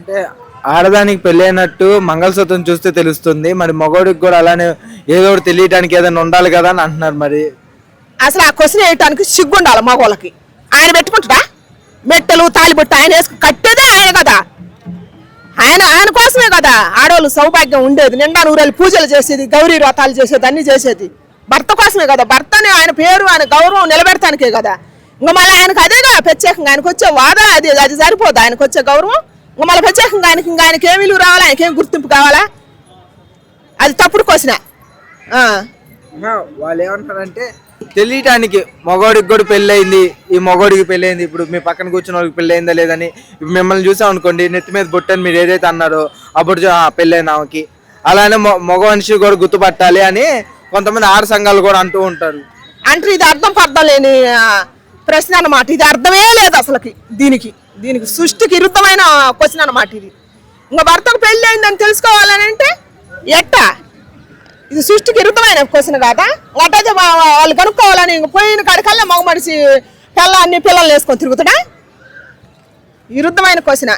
అంటే ఆడదానికి పెళ్ళైనట్టు మంగళసూత్రం చూస్తే తెలుస్తుంది. మరి మగవాడికి కూడా అలానే ఏదో ఒకటి తెలియటానికి ఏదైనా ఉండాలి కదా అని అంటున్నారు మరి. అసలు ఆ క్వశ్చన్ వేయటానికి సిగ్గుండాలి మగవాళ్ళకి. ఆయన పెట్టుకుంటాడా? మెట్టలు తాలిబొట్టు ఆయన వేసుకు కట్టేదే ఆయన కదా. ఆయన ఆయన కోసమే కదా. ఆడవాళ్ళు సౌభాగ్యం ఉండేది. నిండా నూరేళ్ళు పూజలు చేసేది గౌరీ వ్రతాలు చేసేది అన్ని చేసేది. భర్త కోసమే కదా. భర్తని ఆయన పేరు ఆయన గౌరవం నిలబెడతానికే కదా. ఇంకా మళ్ళీ ఆయనకు అదేగా. ప్రత్యేకంగా ఆయనకు వచ్చే వాదా అది అది సరిపోదు. ఆయనకు వచ్చే గౌరవం మళ్ళీ ప్రత్యేకంగా ఆయనకి ఇంకా ఆయనకి ఏం విలువ రావాలా? ఆయనకి ఏం గుర్తింపు కావాలా? అది తప్పుడు ఆహా, వాళ్ళు ఏమంటారంటే తెలియటానికి మగవాడికి కూడా పెళ్ళయింది ఈ మగవాడికి పెళ్ళయింది ఇప్పుడు మీ పక్కన కూర్చున్న వాళ్ళకి పెళ్ళయిందా లేదని ఇప్పుడు మిమ్మల్ని చూసాం అనుకోండి నెత్తి మీద బొట్టని మీరు ఏదైతే అన్నారో అప్పుడు పెళ్ళైన ఆమెకి. అలానే మగ మనిషి కూడా గుర్తుపట్టాలి అని కొంతమంది ఆడ సంఘాలు కూడా అంటూ ఉంటారు. అంటే ఇది అర్థం పర్థం లేని ప్రశ్న అన్నమాట. ఇది అర్థమే లేదు అసలుకి దీనికి. దీనికి సృష్టికి విరుద్ధమైన క్వశ్చన్ అన్నమాట ఇది. ఇంకా భర్తకు పెళ్ళి అయిందని తెలుసుకోవాలని అంటే ఎట్టా? ఇది సృష్టికి విరుద్ధమైన క్వశ్చన్ కాదా? అట్టయితే వాళ్ళు కనుక్కోవాలని ఇంక పోయిన కాడికల్లా మగ మనిషి పిల్ల అన్ని పిల్లలు వేసుకొని తిరుగుతాడా? విరుద్ధమైన క్వశ్చన్.